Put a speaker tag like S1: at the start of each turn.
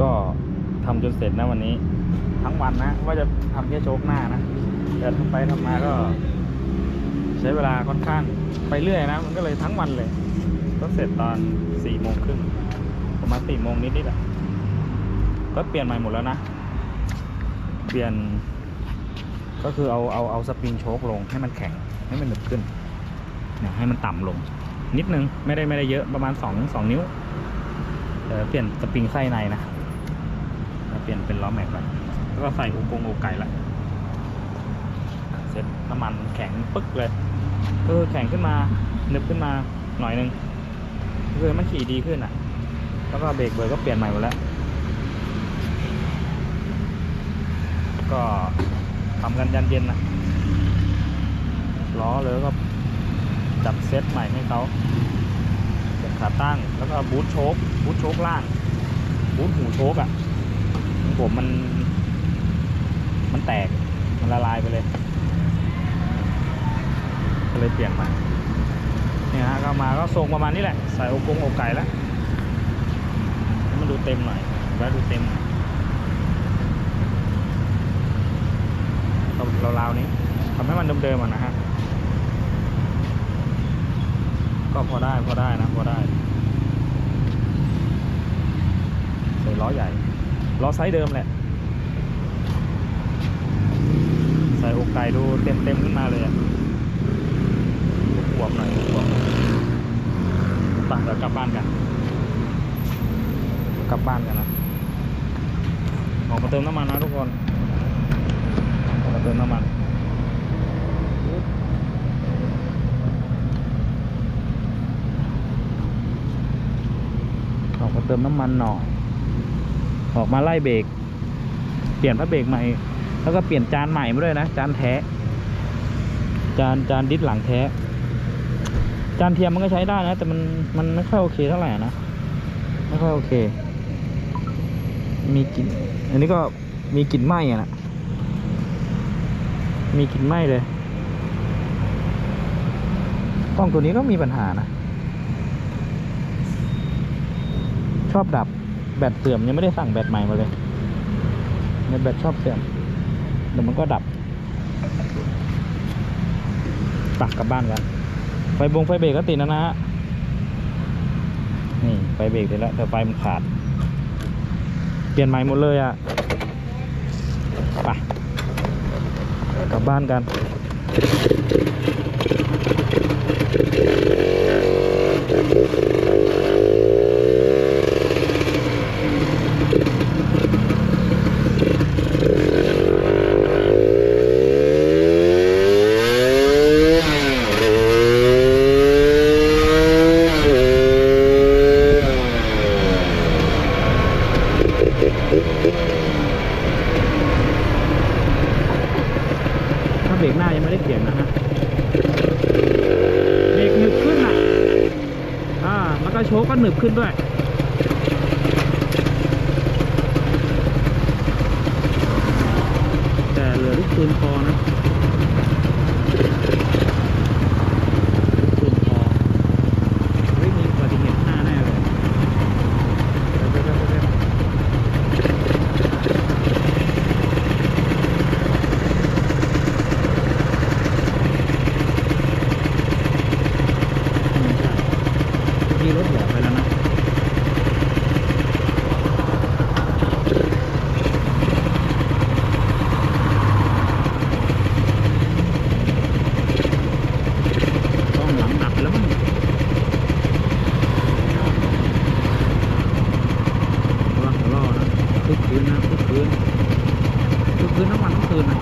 S1: ก็ทำจนเสร็จนะวันนี้ ทั้งวันนะ ว่าจะทำแค่โชคหน้านะแต่ทำไปทำมาก็ ใช้เวลาค่อนข้างไปเรื่อยนะ มันก็เลยทั้งวันเลย ก็เสร็จตอนสี่โมงครึ่งประมาณสี่โมงนิดๆอะก็เปลี่ยนใหม่หมดแล้วนะ เปลี่ยน ก็คือเอาเอาเอาสปริงโชคลงให้มันแข็งให้มันหนึบขึ้นเนี่ยให้มันต่ำลง นิดนึงไม่ได้ไม่ได้เยอะประมาณสองสองนิ้วแต่เปลี่ยนสปริงไส้ในนะ เปลี่ยนเป็นล้อแม็กแล้วแล้วก็ใส่อุกงอุไก่ละเสร็จน้ำมันแข็งปึ๊กเลยก็คือแข็งขึ้นมาหนึบขึ้นมาหน่อยนึงคือมันขี่ดีขึ้นอะ แล้วก็เบรกเบร์ก็เปลี่ยนใหม่หมดแล้ว ก็ทำกันยันเย็นนะล้อเลยก็จัดเซตใหม่ให้เขาเป็นขาตั้งแล้วก็บูทโชคบูทโชคล่างบูทหูโชคอะ่ะ ของผมมัน มันแตก มันละลายไปเลย ก็เลยเปลี่ยนใหม่เนี่ยฮะก็มาก็ทรงประมาณนี้แหละ ใส่อกกงอกไก่แล้วมันดูเต็มหน่อยแล้วดูเต็มเราราวๆนี้ทำให้มันเดิมๆอะนะฮะ ก็พอได้พอได้นะ พอได้ ใส่ล้อใหญ่ ล้อไซส์เดิมแหละ ใส่อกไก่ดูเต็มเต็มๆขึ้นมาเลยอะขวบหน่อยขวบๆไปเดี๋ยวกลับบ้านกัน กลับบ้านกันนะออกมาเติมน้ำมันนะทุกคนออกมาเติมน้ำมันออกมาเติมน้ำมันหน่อย ออกมาไล่เบรกเปลี่ยนพระเบรกใหม่ แล้วก็เปลี่ยนจานใหม่มาด้วยนะ จานแท้ จานจานดิสหลังแท้ จานเทียมมันก็ใช้ได้นะ แต่มันมันไม่ค่อยโอเคเท่าไหร่นะไม่ค่อยโอเค มีกลิ่นอันนี้ก็มีกลิ่นไหม้อะนะมีกลิ่นไหม้เลยกล้องตัวนี้ก็มีปัญหานะ ชอบดับ แบตเสื่อมยังไม่ได้สั่งแบตใหม่มาเลยในแบตชอบเสื่อมเดี๋ยวมันก็ดับปักกลับบ้านกัน ไฟบงไฟเบรกก็ติดแล้วนะฮะ นี่ไฟเบรกติดแล้วแต่ไฟมันขาด เปลี่ยนใหม่หมดเลยอะ่ะ ไป กลับบ้านกัน ถ้า เบรกหน้ายังไม่ได้เขียนนะฮะเบรกหนึบขึ้นอะอ่าแล้วก็โชคก็หนึบขึ้นด้วย พื้นทั้งวันทั้งคืนนะ